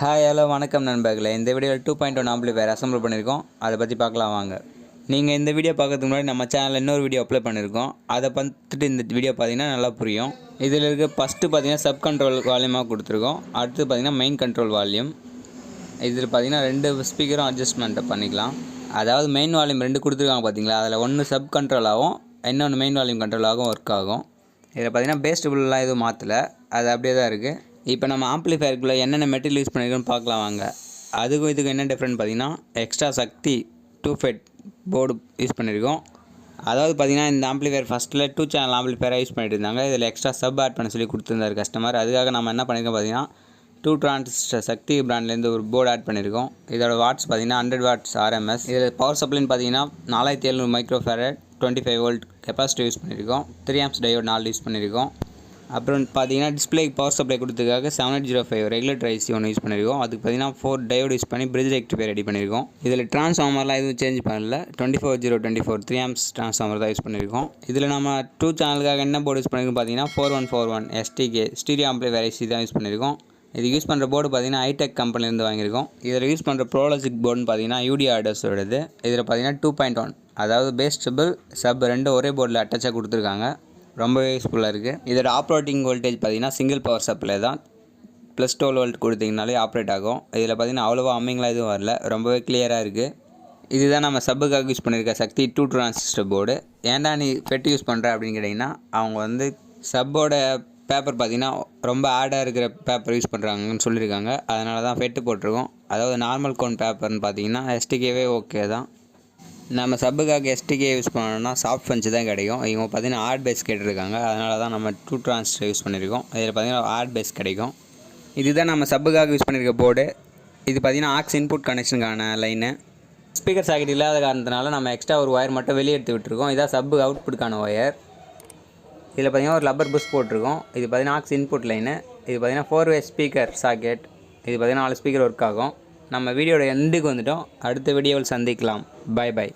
Hi hello வணக்கம் நண்பர்களே. இந்த வீடியோவில் two point one amplifier assemble பண்ணியிருக்கோம் அதை பற்றி பார்க்கலாம் வாங்க. நீங்கள் இந்த வீடியோ பார்க்கறதுக்கு முன்னாடி நம்ம சேனலில் இன்னொரு வீடியோ அப்லோட் பண்ணியிருக்கோம் அதை பார்த்துட்டு இந்த வீடியோ பார்த்தீங்கன்னா நல்லா புரியும். இதில் இருக்க ஃபஸ்ட்டு பார்த்தீங்கன்னா சப் கண்ட்ரோல் வால்யூமாக கொடுத்துருக்கோம். அடுத்து பார்த்தீங்கன்னா மெயின் கண்ட்ரோல் வால்யூம் இதில் பார்த்தீங்கன்னா ரெண்டு ஸ்பீக்கரும் அட்ஜஸ்ட்மெண்ட்டை பண்ணிக்கலாம். அதாவது மெயின் வால்யூம் ரெண்டு கொடுத்துருக்காங்க பார்த்தீங்களா? அதில் ஒன்று சப் கண்ட்ரோல் ஆகும் இன்னொன்று மெயின் வால்யூம் கண்ட்ரோல் ஆகும் ஒர்க் ஆகும். இதில் பார்த்தீங்கன்னா பேஸ்ட் டபுள்லாம் எதுவும் மாற்றலை அது அப்படியே தான் இருக்குது இப்போ நம்ம ஆம்ப்ளிஃபயருக்குள்ளே என்னென்ன மெட்டீரியல் யூஸ் பண்ணியிருக்கோன்னு பார்க்கலாம் வாங்க. அதுக்கும் இதுக்கும் என்ன டிஃப்ரெண்ட் பார்த்தீங்கன்னா எக்ஸ்ட்ரா சக்தி டூ ஃபெட் போர்டு யூஸ் பண்ணியிருக்கோம். அதாவது பார்த்தீங்கன்னா இந்த ஆம்ப்ளிஃபயர் ஃபஸ்ட்டில் டூ சேனல் ஆம்ப்ளிஃபயராக யூஸ் பண்ணிட்டு இருந்தாங்க. இதில் எக்ஸ்ட்ரா சப் ஆட் பண்ண சொல்லி கொடுத்துருந்தார் கஸ்டமர் அதுக்காக நம்ம என்ன பண்ணியிருக்கோம் பார்த்தீங்கன்னா டூ டிரான்சிஸ்டர் சக்தி பிராண்ட்லேருந்து ஒரு போர்டு ஆட் பண்ணியிருக்கோம். இதோட வாட்ஸ் பார்த்தீங்கன்னா ஹண்ட்ரட் வாட்ஸ் ஆர்எம்எஸ் இதில் பவர் சப்ளைன்னு பார்த்தீங்கன்னா நாலாயிரத்தி எழுநூறு micro farad twenty five volt capacity use பண்ணியிருக்கோம். த்ரீ ஆம்ஸ் டயோட் நாலு யூஸ் பண்ணியிருக்கோம். அப்புறம் பார்த்தீங்கன்னா டிஸ்பிளேக்கு பவர் சப்ளை கொடுத்ததுக்காக seven eight zero five regulator IC ஒன்று யூஸ் பண்ணியிருக்கோம் அதுக்கு பார்த்தீங்கன்னா ஃபோர் டயோடு யூஸ் பண்ணி பிரிட்ஜ் ரெக்டிஃபை ரெடி பண்ணியிருக்கோம் இதில் ட்ரான்ஸ்ஃபார்மர்லாம் எதுவும் சேஞ்ச் பண்ணல. Twenty four zero twenty four three amps transformer தான் யூஸ் பண்ணியிருக்கோம் இதில் நம்ம டூ சேனலுக்காக என்ன போர்டு யூஸ் பண்ணியிருக்கோம் பார்த்தீங்கன்னா four one four one STK stereo amplifier IC தான் யூஸ் பண்ணியிருக்கோம் இது யூஸ் பண்ணுற போர்டு பார்த்தீங்கன்னா ஹைடெக் கம்பெனிலேருந்து வாங்கியிருக்கோம். இதில் யூஸ் பண்ணுற ப்ரோலஜிக் போர்டுன்னு பார்த்தீங்கன்னா யூடி ஆர்டர்ஸோடது இதில் பார்த்தீங்கன்னா டூ பாயிண்ட் ஒன் அதாவது பேஸ் சப் ரெண்டு ஒரே போர்டில் அட்டாச்சாக கொடுத்துருக்காங்க. ரொம்பவே யூஸ்ஃபுல்லாக இருக்குது இதோட ஆப்ரேட்டிங் வோல்டேஜ் பார்த்தீங்கன்னா சிங்கிள் பவர் சப்ளை தான். ப்ளஸ் டுவெல் வோல்ட் கொடுத்தீங்கனாலே ஆப்ரேட் ஆகும். இதில் பார்த்தீங்கன்னா அவ்வளோவா அம்மிங்களாக எதுவும் வரல. ரொம்பவே கிளியராக இருக்குது இதுதான் நம்ம சப்புக்காக யூஸ் பண்ணியிருக்க சக்தி டூ டிரான்சிஸ்டர் போர்டு ஏன்டா நீ பெட் யூஸ் பண்ணுற அப்படின்னு கேட்டிங்கன்னா அவங்க வந்து சப்போட பேப்பர் பார்த்தீங்கன்னா ரொம்ப ஆடாக இருக்கிற பேப்பர் யூஸ் பண்ணுறாங்கன்னு சொல்லியிருக்காங்க. அதனால தான் ஃபெட்டு போட்டிருக்கோம். அதாவது நார்மல் கோன் பேப்பர்னு பார்த்தீங்கன்னா எஸ்டிகேவே ஓகே தான். நம்ம சப்புக்காக எஸ்டிகே யூஸ் பண்ணோம்னா சாஃப்ட் பஞ்சு தான் கிடைக்கும். இவங்க பார்த்தீங்கன்னா ஹார்ட் பேஸ் கேட்டிருக்காங்க. அதனால தான் நம்ம டூ ட்ரான்ஸ்டர் யூஸ் பண்ணியிருக்கோம். இதில் பார்த்தீங்கன்னா ஹார்ட் பேஸ் கிடைக்கும். இதுதான் நம்ம சப்புக்காக யூஸ் பண்ணியிருக்க போர்டு இது பார்த்தீங்கன்னா ஆக்ஸ் இன்புட் கனெக்ஷனுக்கான லைனு ஸ்பீக்கர் சாக்கெட் இல்லாத காரணத்தினால நம்ம எக்ஸ்ட்ரா ஒரு ஒயர் மட்டும் வெளியே எடுத்து விட்டுருக்கோம். இதான் சப்பு அவுட்புட்டுக்கான ஒயர் இதில் பார்த்தீங்கன்னா ஒரு லப்பர் புஷ் போட்டிருக்கோம். இது பார்த்தீங்கன்னா ஆக்ஸ் இன்புட் லைனு இது பார்த்தீங்கன்னா ஃபோர் வே ஸ்பீக்கர் சாக்கெட் இது பார்த்தீங்கன்னா நாலு ஸ்பீக்கர் ஒர்க் ஆகும். நம்ம வீடியோட எண்டுக்கு வந்துட்டோம். அடுத்த வீடியோவில் சந்திக்கலாம். Bye bye